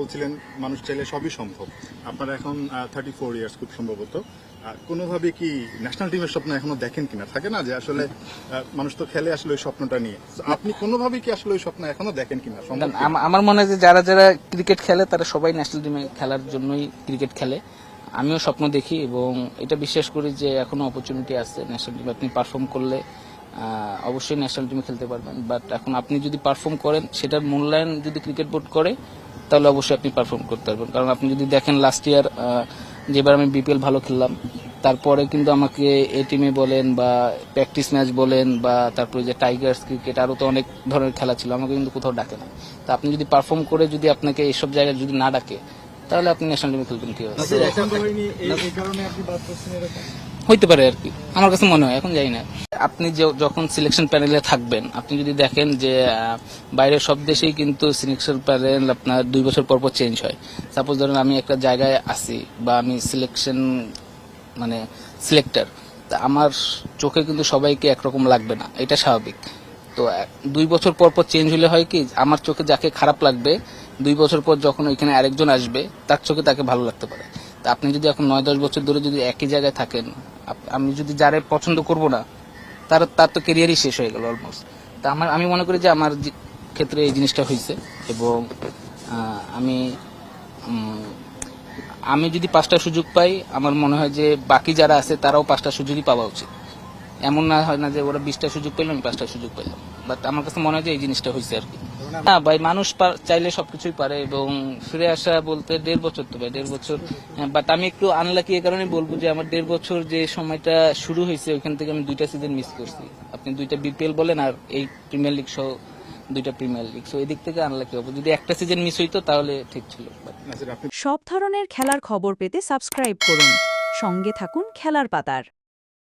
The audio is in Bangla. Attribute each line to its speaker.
Speaker 1: বলছিলেন, মানুষ চাইলে সবই সম্ভব। আপনারা এখন থার্টি ফোর ইয়ার্স খুব সম্ভবত। কোনোভাবে কি ন্যাশনাল টিমের স্বপ্ন এখনও দেখেন কিনা? থাকে না যে আসলে মানুষ তো খেলে আসলে ওই স্বপ্নটা নিয়ে। আপনি কোনোভাবে কি আসলে ওই স্বপ্ন এখনও দেখেন কিনা?
Speaker 2: আমার মনে হয় যে যারা যারা ক্রিকেট খেলে, তারা সবাই ন্যাশনাল টিমে খেলার জন্যই ক্রিকেট খেলে। আমিও স্বপ্ন দেখি এবং এটা বিশ্বাস করি যে এখনও অপরচুনিটি আছে ন্যাশনাল টিমে আপনি পারফর্ম করলে অবশ্যই ন্যাশনাল টিমে খেলতে পারবেন। বাট এখন আপনি যদি পারফর্ম করেন, সেটার মূল্যায়ন যদি ক্রিকেট বোর্ড করে তাহলে অবশ্যই আপনি পারফর্ম করতে পারবেন। কারণ আপনি যদি দেখেন লাস্ট ইয়ার যেবার আমি বিপিএল ভালো খেললাম তারপরে কিন্তু আমাকে এ টিমে বলেন বা প্র্যাকটিস ম্যাচ বলেন বা তারপরে যে টাইগার্স ক্রিকেট আরও তো অনেক ধরনের খেলা ছিল আমাকে কিন্তু কোথাও ডাকে না তা আপনি যদি পারফর্ম করে যদি আপনাকে এইসব জায়গায় যদি না ডাকে তাহলে আপনি ন্যাশনাল টিমে খেলবেন কি হবে হইতে পারে আর কি। আমার কাছে মনে হয়, এখন যাই না। আপনি যখন সিলেকশন প্যানেলে থাকবেন, আপনি যদি দেখেন যে বাইরের সব দেশেই কিন্তু সিলেকশন প্যানেল আপনার দুই বছর পর পর চেঞ্জ হয়। সাপোজ ধরেন আমি একটা জায়গায় আছি বা আমি সিলেকশন মানে সিলেক্টর তা আমার চোখে কিন্তু সবাইকে একরকম লাগবে না। এটা স্বাভাবিক। তো দুই বছর পর পর চেঞ্জ হলে হয় কি, আমার চোখে যাকে খারাপ লাগবে, দুই বছর পর যখন ওইখানে আরেকজন আসবে, তার চোখে তাকে ভালো লাগতে পারে। তা আপনি যদি এখন নয় দশ বছর ধরে যদি একই জায়গায় থাকেন আমি যদি যারে পছন্দ করব না, তার তার তো কেরিয়ারই শেষ হয়ে গেল অলমোস্ট তা আমার, আমি মনে করি যে আমার ক্ষেত্রে এই জিনিসটা হয়েছে এবং আমি আমি যদি পাঁচটা সুযোগ পাই, আমার মনে হয় যে বাকি যারা আছে তারাও পাঁচটা সুযোগই পাওয়া উচিত। এমন না হয় না যে ওরা বিশটা সুযোগ পেলাম আমি পাঁচটা সুযোগ পেলাম। বাট আমার কাছে মনে হয় যে এই জিনিসটা হয়েছে আর কি। না ভাই মানুষ চাইলে সবকিছুই পারে এবং ফিরে আসা বলতে দেড় বছর তো ভাই দেড় বছর। বাট আমি একটু আনলাকি এ কারণে বলব যে আমার দেড় বছর যে সময়টা শুরু হয়েছে ওইখান থেকে আমি দুইটা সিজন মিস করছি। আপনি দুইটা বিপিএল বলেন আর এই প্রিমিয়ার লিগ সহ দুইটা প্রিমিয়ার লিগ সো এদিক থেকে আনলাকি হব। যদি একটা সিজন মিস হইতো তাহলে ঠিক ছিল
Speaker 3: সব ধরনের খেলার খবর পেতে সাবস্ক্রাইব করুন। সঙ্গে থাকুন খেলার পাতার।